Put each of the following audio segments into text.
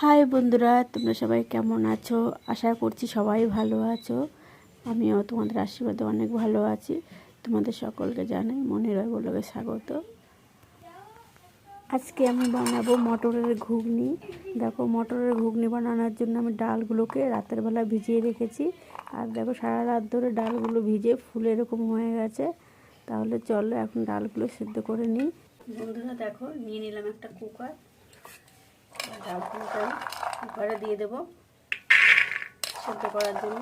High বন্ধুরা, তোমরা সবাই কেমন আছো? আশা করছি সবাই ভালো আছো। আমিও তোমাদের আশীর্বাদে অনেক ভালো আছি। তোমাদের সকলকে জানাই মনের বলকে স্বাগত। আজকে আমি বানাবো মটরের ঘুগনি। দেখো, মটরের ঘুগনি বানানোর জন্য আমি ডালগুলোকে রাতের বেলা ভিজিয়ে রেখেছি। আর দেখো, সারা রাত ধরে ডালগুলো ভিজে ফুলে এরকম হয়ে গেছে। তাহলে চলো এখন ডালগুলো সেদ্ধ করে নিই। বন্ধুরা, দেখো, নিয়ে নিলাম একটা কুকার। কুকারে দিয়ে দেবো সেদ্ধ করার জন্য।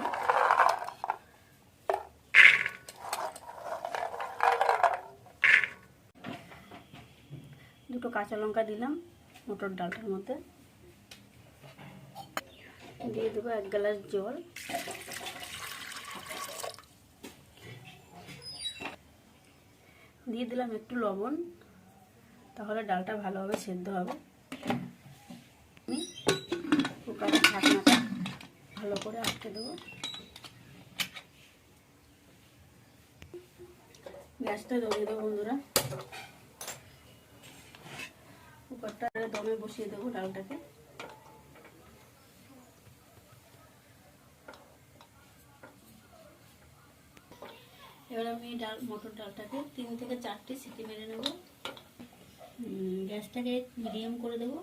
দুটো কাঁচা লঙ্কা দিলাম মোটর ডালটার মধ্যে। দিয়ে দেবো এক গ্লাস জল। দিয়ে দিলাম একটু লবণ, তাহলে ডালটা ভালোভাবে সেদ্ধ হবে। ভালো করে আটকে দেবো। গ্যাসটা জ্বলিয়ে দেবো বন্ধুরা। কুকারটা দমে বসিয়ে দেবো ডালটাকে। এবার আমি ডাল মটর ডালটাকে তিন থেকে চারটে সিটি মেরে নেব। গ্যাসটাকে মিডিয়াম করে দেবো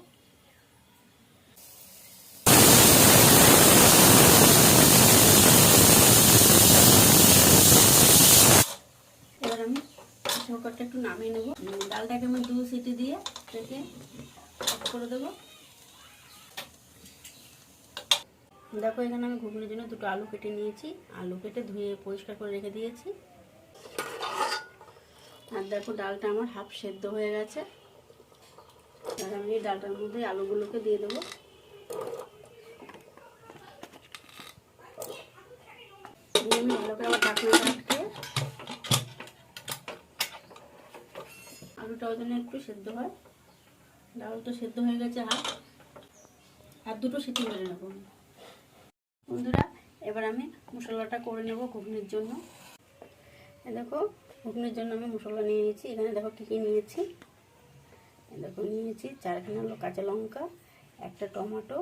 এবার আমি কুকারটা একটু নামিয়ে নেব। ডালটাকে আমি দু সিটি দিয়ে থেকে অফ করে দেবো। দেখো, এখানে আমি ঘুগনির জন্য দুটো আলু কেটে নিয়েছি। আলু কেটে ধুয়ে পরিষ্কার করে রেখে দিয়েছি। আর দেখো, ডালটা আমার হাফ সেদ্ধ হয়ে গেছে। আর আমি এই ডালটার মধ্যে আলুগুলোকে দিয়ে দেবো। আমি ভালো করে আবার আলুটাও যেন একটু সেদ্ধ হয়। ডাল তো সেদ্ধ হয়ে গেছে হাফ আর দুটো সিটি মেরে নেব বন্ধুরা, এবার আমি মশলাটা করে নেব ঘুগনির জন্য। দেখো, ঘুগনির জন্য আমি মশলা নিয়ে নিয়েছি। এখানে দেখো কী কী নিয়েছি। দেখো নিয়েছি চারখানা হলো কাঁচা লঙ্কা, একটা টমেটো,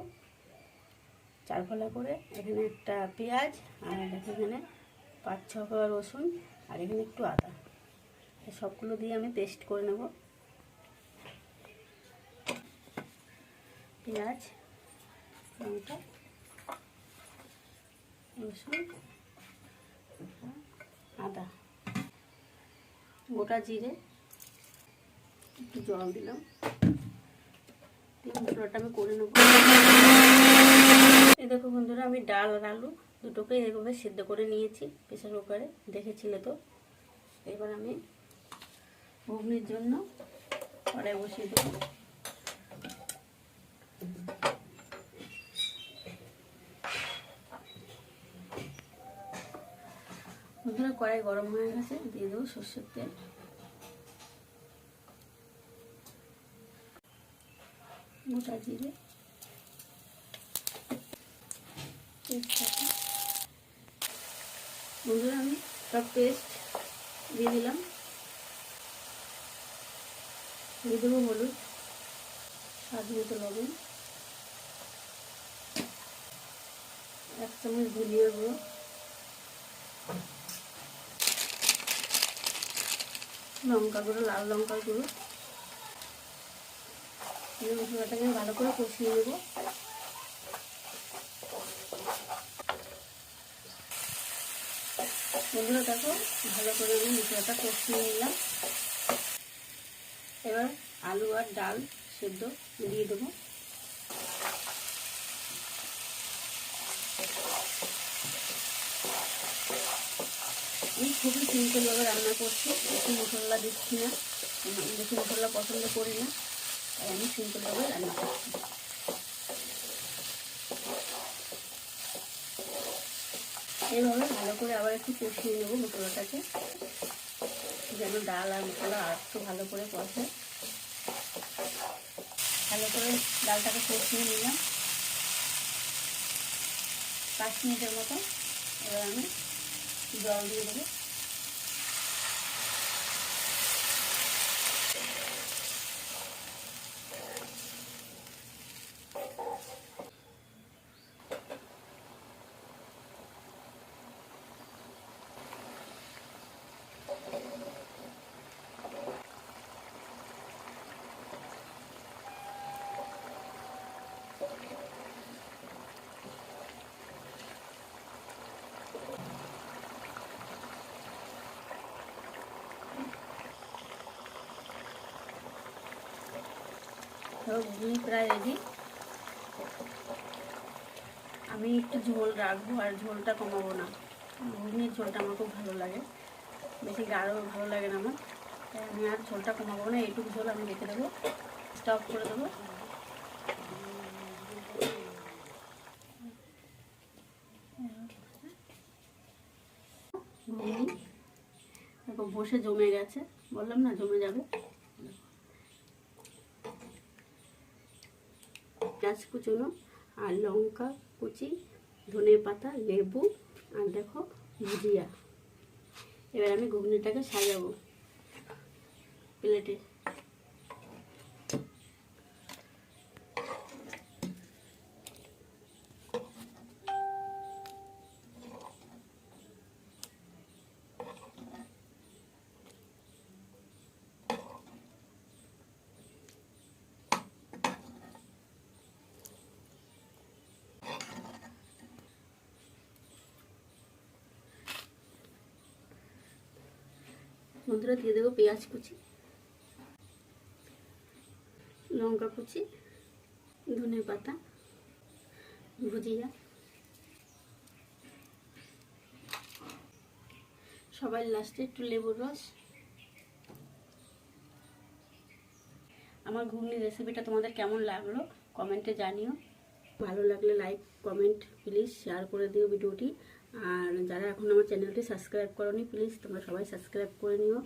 চার ফলা করে। এখানে একটা পেঁয়াজ, আর এখানে পাঁচ ছ রসুন, আর এখানে একটু আদা। সবগুলো দিয়ে আমি পেস্ট করে নেব। পেঁয়াজ রসুন, আদা। গোটা জিরে একটু জল দিলাম। মশলাটা আমি করে নেব। এই দেখো বন্ধুরা, আমি ডাল আর আলু দুটোকে এভাবে সিদ্ধ করে নিয়েছি প্রেসার কুকারে। দেখেছিলে তো? এবার আমি ঘুগনির জন্য কড়াই বসিয়ে দেবো। বন্ধুরা, কড়াই গরম হয়ে গেছে, দিয়ে দেবো সর্ষের তেল। গোটা জিরে। বন্ধুরা, আমি সব পেস্ট দিয়ে দিলাম। দিয়ে দেবো হলুদ। স্বাদ মতো লবণ। এক চামচ ধুলিয়ে গুঁড়ো। লঙ্কা গুঁড়ো, লাল লঙ্কার গুঁড়ো। মশলাটাকে ভালো করে কষিয়ে নেব। দেখো ভালো করে আমি মশলাটা কষিয়ে নিলাম। এবার আলু আর ডাল সেদ্ধ দিয়ে দেবো। আমি খুবই সিম্পলভাবে রান্না করছি বেশি মশলা দিচ্ছি না। বেশি মশলা পছন্দ করি না, তাই আমি সিম্পলভাবে রান্না করছি। এইভাবে ভালো করে আবার একটু কষিয়ে নেব মশলাটাকে। যেন ডাল আর মশলা আর একটু ভালো করে কষে। ভালো করে ডালটাকে কষিয়ে নিলাম। পাঁচ মিনিটের মতো। এবার আমি জল দিয়ে দেবো। ঘুগনি প্রায় রেডি আমি একটু ঝোল রাখব আর ঝোলটা কমাবো না। ঘুগনির ঝোলটা আমার খুব ভালো লাগে। বেশি গাঢ় ভালো লাগে না আমার। তাই আমি আর ঝোলটা কমাবো না, এইটুকু ঝোল আমি রেখে দেবো। স্টপ করে দেবো। বসে জমে গেছে। বললাম না, জমে যাবে। পেঁয়াজ কুচোনো আর লঙ্কা কুচি, ধনে পাতা, লেবু আর দেখো ভুজিয়া। এবার আমি ঘুগনিটাকে সাজাবো। প্লেটে। বন্ধুরা দিয়ে দেবো পেঁয়াজ কুচি, লঙ্কা কুচি, ধনে পাতা, ভুজিয়া। সবাই লাস্টে একটু লেবুর রস। আমার ঘুগনি রেসিপিটা তোমাদের কেমন লাগল কমেন্টে জানিও। ভালো লাগলে লাইক কমেন্ট প্লিজ শেয়ার করে দিও ভিডিওটি। আর যারা এখন আমার চ্যানেলটি সাবস্ক্রাইব করনি প্লিজ তোমরা সবাই সাবস্ক্রাইব করে নিও।